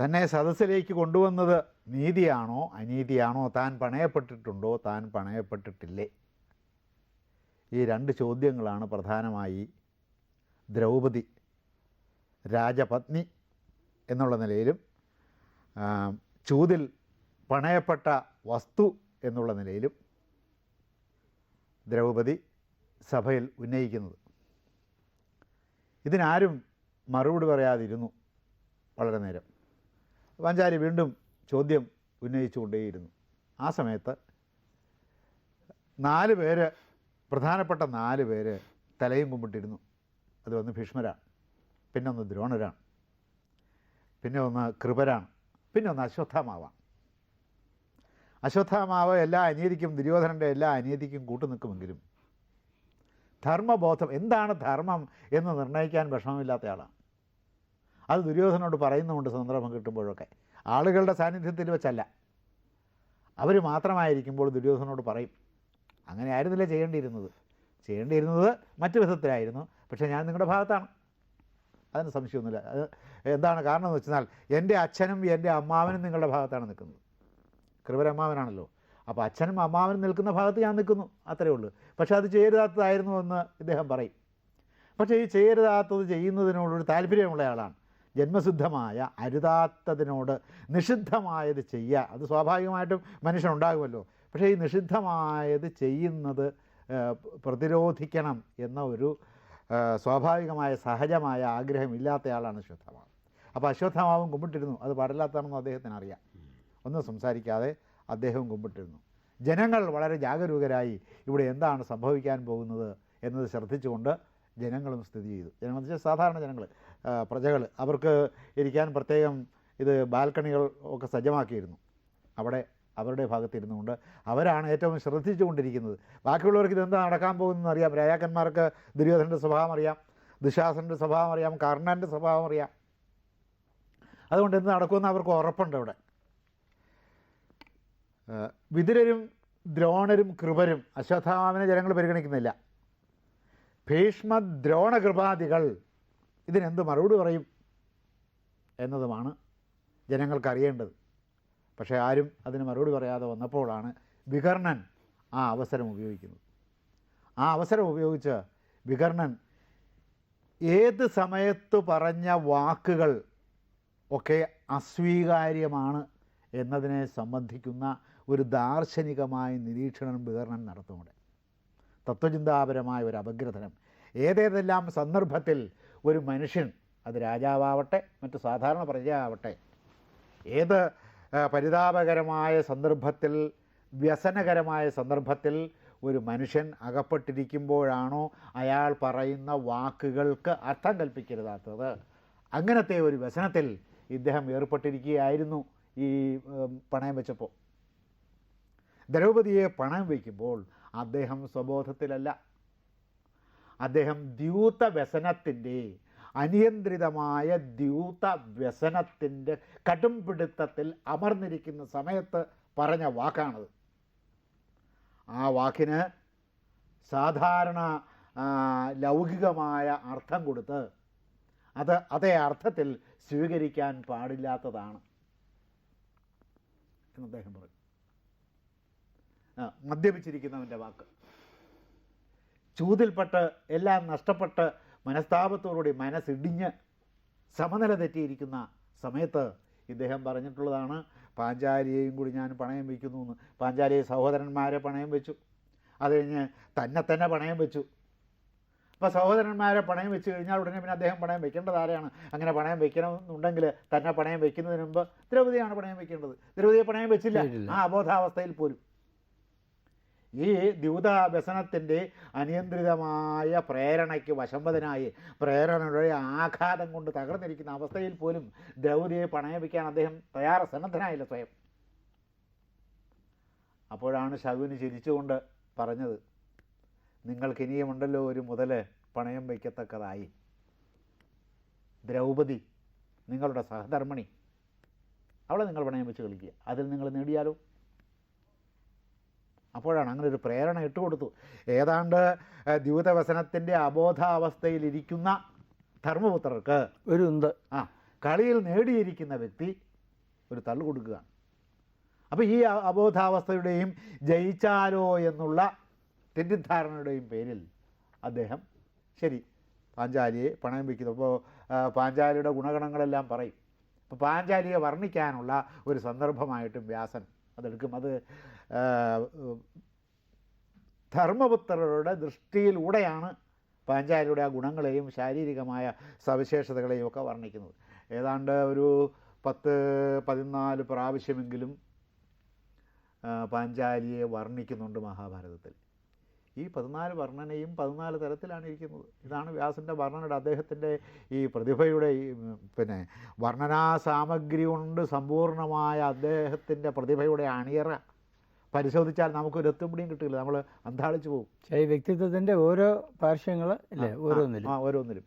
തന്നെ സദസ്സിലേക്ക് കൊണ്ടുവന്നത് നീതിയാണോ അനീതിയാണോ താൻ പണയപ്പെട്ടിട്ടുണ്ടോ താൻ പണയപ്പെട്ടിട്ടില്ലേ? ഈ രണ്ട് ചോദ്യങ്ങളാണ് പ്രധാനമായി ദ്രൗപദി രാജപത്നി എന്നുള്ള നിലയിലും ചൂതിൽ പണയപ്പെട്ട വസ്തു എന്നുള്ള നിലയിലും ദ്രൗപദി സഭയിൽ ഉന്നയിക്കുന്നത്. ഇതിനാരും മറുപടി പറയാതിരുന്നു വളരെ നേരം. പാഞ്ചാലി വീണ്ടും ചോദ്യം ഉന്നയിച്ചുകൊണ്ടേയിരുന്നു. ആ സമയത്ത് നാല് പേര് പ്രധാനപ്പെട്ട നാല് പേര് തലയും കുമ്പിട്ടിരുന്നു. അത് ഒന്ന് ഭീഷ്മരാണ്. പിന്നെ ഒന്ന് ദ്രോണരാണ്. പിന്നെ ഒന്ന് കൃപരാണ്. പിന്നെ ഒന്ന് അശ്വത്ഥാമാവാണ്. അശ്വത്ഥാമാവ് എല്ലാ അനീതിക്കും ദുര്യോധനന്റെ എല്ലാ അനീതിക്കും കൂട്ടു നിൽക്കുമെങ്കിലും ധർമ്മബോധം എന്താണ് ധർമ്മം എന്ന് നിർണയിക്കാൻ വിഷമമില്ലാത്ത ആളാണ്. അത് ദുര്യോധനോട് പറയുന്നുമുണ്ട് സന്ദർഭം കിട്ടുമ്പോഴൊക്കെ. ആളുകളുടെ സാന്നിധ്യത്തിൽ വെച്ചല്ല. അവർ മാത്രമായിരിക്കുമ്പോൾ ദുര്യോധനോട് പറയും അങ്ങനെ ആയിരുന്നില്ല ചെയ്യേണ്ടിയിരുന്നത്? ചെയ്യേണ്ടിയിരുന്നത് മറ്റു വിധത്തിലായിരുന്നു പക്ഷേ ഞാൻ നിങ്ങളുടെ ഭാഗത്താണ്. അതിന് സംശയമൊന്നുമില്ല. അത് എന്താണ് കാരണം എന്ന് വെച്ചാൽ എന്റെ അച്ഛനും എന്റെ അമ്മാവനും നിങ്ങളുടെ ഭാഗത്താണ് നിൽക്കുന്നത്. കൃപരമ്മാവനാണല്ലോ. അപ്പോൾ അച്ഛനും അമ്മാവനും നിൽക്കുന്ന ഭാഗത്ത് ഞാൻ നിൽക്കുന്നു അത്രയേ ഉള്ളൂ. പക്ഷേ അത് ചെയ്യരുതാത്തതായിരുന്നു എന്ന് ഇദ്ദേഹം പറയും. പക്ഷേ ഈ ചെയ്യരുതാത്തത് ചെയ്യുന്നതിനോടൊരു താല്പര്യമുള്ള ആളാണ്. ജന്മസിദ്ധമായ അരുതാത്തതിനോട് നിഷിദ്ധമായത് ചെയ്യുക. അത് സ്വാഭാവികമായിട്ടും മനുഷ്യനുണ്ടാകുമല്ലോ. പക്ഷേ ഈ നിഷിദ്ധമായത് ചെയ്യുന്നത് പ്രതിരോധിക്കണം എന്ന ഒരു സ്വാഭാവികമായ സഹജമായ ആഗ്രഹം ഇല്ലാത്തയാളാണ് അശ്വത്ഥമാവ്. അപ്പോൾ അശ്വത്ഥമാവും കുമ്പിട്ടിരുന്നു. അത് പാടില്ലാത്തതാണെന്ന് അദ്ദേഹത്തിന് അറിയാം. ഒന്നും സംസാരിക്കാതെ അദ്ദേഹവും കുമ്പിട്ടിരുന്നു. ജനങ്ങൾ വളരെ ജാഗരൂകരായി ഇവിടെ എന്താണ് സംഭവിക്കാൻ പോകുന്നത് എന്നത് ശ്രദ്ധിച്ചുകൊണ്ട് ജനങ്ങളും സ്ഥിതി ചെയ്തു. ജനങ്ങൾ വെച്ചാൽ സാധാരണ ജനങ്ങൾ പ്രജകൾ. അവർക്ക് ഇരിക്കാൻ പ്രത്യേകം ഇത് ബാൽക്കണികൾ ഒക്കെ സജ്ജമാക്കിയിരുന്നു. അവിടെ അവരുടെ ഭാഗത്തിരുന്നു കൊണ്ട് അവരാണ് ഏറ്റവും ശ്രദ്ധിച്ചുകൊണ്ടിരിക്കുന്നത്. ബാക്കിയുള്ളവർക്ക് ഇതെന്താ നടക്കാൻ പോകുന്നതെന്ന് അറിയാം. രാജാക്കന്മാർക്ക് ദുര്യോധനന്റെ സ്വഭാവം അറിയാം. ദുശാസനന്റെ സ്വഭാവം അറിയാം. കർണന്റെ സ്വഭാവം അറിയാം. അതുകൊണ്ട് എന്ത് നടക്കുമെന്ന് അവർക്ക് ഉറപ്പുണ്ട് അവിടെ. വിതുരരും ദ്രോണരും കൃപരും അശ്വത്ഥാമാവിനെ ജനങ്ങൾ പരിഗണിക്കുന്നില്ല. ഭീഷ്മ ദ്രോണ കൃപാദികൾ ഇതിനെന്ത് മറുപടി പറയും എന്നതുമാണ് ജനങ്ങൾക്കറിയേണ്ടത്. പക്ഷേ ആരും അതിന് മറുപടി പറയാതെ വന്നപ്പോഴാണ് വികർണൻ ആ അവസരം ഉപയോഗിക്കുന്നത്. ആ അവസരം ഉപയോഗിച്ച് വികർണൻ ഏത് സമയത്ത് പറഞ്ഞ വാക്കുകൾ ഒക്കെ അസ്വീകാര്യമാണ് എന്നതിനെ സംബന്ധിക്കുന്ന ഒരു ദാർശനികമായ നിരീക്ഷണം വികർണൻ നടത്തുന്നുണ്ട്. തത്വചിന്താപരമായ ഒരു അപഗ്രഥനം. ഏതേതെല്ലാം സന്ദർഭത്തിൽ ഒരു മനുഷ്യൻ അത് രാജാവാവട്ടെ മറ്റു സാധാരണ പ്രജയാവട്ടെ ഏത് പരിതാപകരമായ സന്ദർഭത്തിൽ വ്യസനകരമായ സന്ദർഭത്തിൽ ഒരു മനുഷ്യൻ അകപ്പെട്ടിരിക്കുമ്പോഴാണോ അയാൾ പറയുന്ന വാക്കുകൾക്ക് അർത്ഥം കൽപ്പിക്കരുതാത്തത്? അങ്ങനത്തെ ഒരു വ്യസനത്തിൽ ഇദ്ദേഹം ഏർപ്പെട്ടിരിക്കുകയായിരുന്നു ഈ പണയം വെച്ചപ്പോൾ. ദ്രൗപതിയെ പണയം വയ്ക്കുമ്പോൾ അദ്ദേഹം സ്വബോധത്തിലല്ല. അദ്ദേഹം ദ്യൂത വ്യസനത്തിന്റെ അനിയന്ത്രിതമായ ദ്യൂത വ്യസനത്തിന്റെ കടുംപിടുത്തത്തിൽ അമർന്നിരിക്കുന്ന സമയത്ത് പറഞ്ഞ വാക്കാണത്. ആ വാക്കിന് സാധാരണ ലൗകികമായ അർത്ഥം കൊടുത്ത് അത് അതേ അർത്ഥത്തിൽ സ്വീകരിക്കാൻ പാടില്ലാത്തതാണ്. എന്ന് അദ്ദേഹം പറഞ്ഞു. മദ്യപിച്ചിരിക്കുന്നവന്റെ വാക്ക്. ചൂതിൽപ്പെട്ട് എല്ലാം നഷ്ടപ്പെട്ട് മനസ്താപത്തോടുകൂടി മനസ്സിടിഞ്ഞ് സമനില തെറ്റിയിരിക്കുന്ന സമയത്ത് ഇദ്ദേഹം പറഞ്ഞിട്ടുള്ളതാണ് പാഞ്ചാലിയെയും കൂടി ഞാൻ പണയം വയ്ക്കുന്നു എന്ന്. പാഞ്ചാലിയെ സഹോദരന്മാരെ പണയം വെച്ചു. അത് കഴിഞ്ഞ് തന്നെ തന്നെ പണയം വെച്ചു. അപ്പോൾ സഹോദരന്മാരെ പണയം വെച്ച് കഴിഞ്ഞാൽ ഉടനെ പിന്നെ അദ്ദേഹം പണയം വെക്കേണ്ടത് ആരെയാണ്? അങ്ങനെ പണയം വെക്കണമെന്നുണ്ടെങ്കിൽ തന്നെ പണയം വെക്കുന്നതിന് മുമ്പ് ദ്രൗപതിയാണ് പണയം വെക്കേണ്ടത്. ദ്രൗപതിയെ പണയം വെച്ചില്ല. ആ അബോധാവസ്ഥയിൽ പോലും. ഈ ദ്യൂത വ്യസനത്തിന്റെ അനിയന്ത്രിതമായ പ്രേരണയ്ക്ക് വശംവദനായി പ്രേരണയുടെ ആഘാതം കൊണ്ട് തകർന്നിരിക്കുന്ന അവസ്ഥയിൽ പോലും ദ്രൗതിയെ പണയപ്പിക്കാൻ അദ്ദേഹം തയ്യാറ സന്നദ്ധനായില്ല സ്വയം. അപ്പോഴാണ് ശകുന് ചിരിച്ചുകൊണ്ട് പറഞ്ഞത് നിങ്ങൾക്ക് ഇനിയുമുണ്ടല്ലോ ഒരു മുതൽ പണയം വയ്ക്കത്തക്കതായി. ദ്രൗപദി നിങ്ങളുടെ സഹധർമ്മിണി അവളെ നിങ്ങൾ പണയം വെച്ച് കളിക്കുക. അതിൽ നിങ്ങൾ നേടിയാലോ? അപ്പോഴാണ് അങ്ങനെ ഒരു പ്രേരണ ഇട്ടുകൊടുത്തു. ഏതാണ്ട് ദ്യൂതവസനത്തിന്റെ അബോധാവസ്ഥയിലിരിക്കുന്ന ധർമ്മപുത്രർക്ക് ഒരു ഉണ്ട്. ആ കളിയിൽ നേടിയിരിക്കുന്ന വ്യക്തി ഒരു തള്ളു കൊടുക്കുകയാണ്. അപ്പോൾ ഈ അബോധാവസ്ഥയുടെയും ജയിച്ചാലോ എന്നുള്ള തെറ്റിദ്ധാരണയുടെയും പേരിൽ അദ്ദേഹം ശരി പാഞ്ചാലിയെ പണയം വയ്ക്കുന്നു. അപ്പോൾ പാഞ്ചാലിയുടെ ഗുണഗണങ്ങളെല്ലാം പറയും. അപ്പോൾ പാഞ്ചാലിയെ വർണിക്കാനുള്ള ഒരു സന്ദർഭമായിട്ടും വ്യാസൻ അതെടുക്കും. അത് ധർമ്മപുത്രരുടെ ദൃഷ്ടിയിലൂടെയാണ് പാഞ്ചാലിയുടെ ആ ഗുണങ്ങളെയും ശാരീരികമായ സവിശേഷതകളെയും ഒക്കെ വർണിക്കുന്നത്. ഏതാണ്ട് ഒരു പത്ത് പതിനാല് പ്രാവശ്യമെങ്കിലും പാഞ്ചാലിയെ വർണിക്കുന്നുണ്ട് മഹാഭാരതത്തിൽ. ഈ പതിനാല് വർണനയും പതിനാല് തരത്തിലാണ് ഇരിക്കുന്നത്. ഇതാണ് വ്യാസന്റെ വർണനയുടെ അദ്ദേഹത്തിന്റെ ഈ പ്രതിഭയുടെ ഈ പിന്നെ വർണനാ സാമഗ്രി കൊണ്ട് സമ്പൂർണമായ അദ്ദേഹത്തിന്റെ പ്രതിഭയുടെ അണിയറ. പരിശോധിച്ചാൽ നമുക്കൊരു എത്തുപിടിയും കിട്ടില്ല. നമ്മൾ അന്താളിച്ചു പോകും. ഈ വ്യക്തിത്വത്തിന്റെ ഓരോ പാർശ്വങ്ങൾ അല്ലേ ഓരോന്നിലും. ആ ഓരോന്നിലും.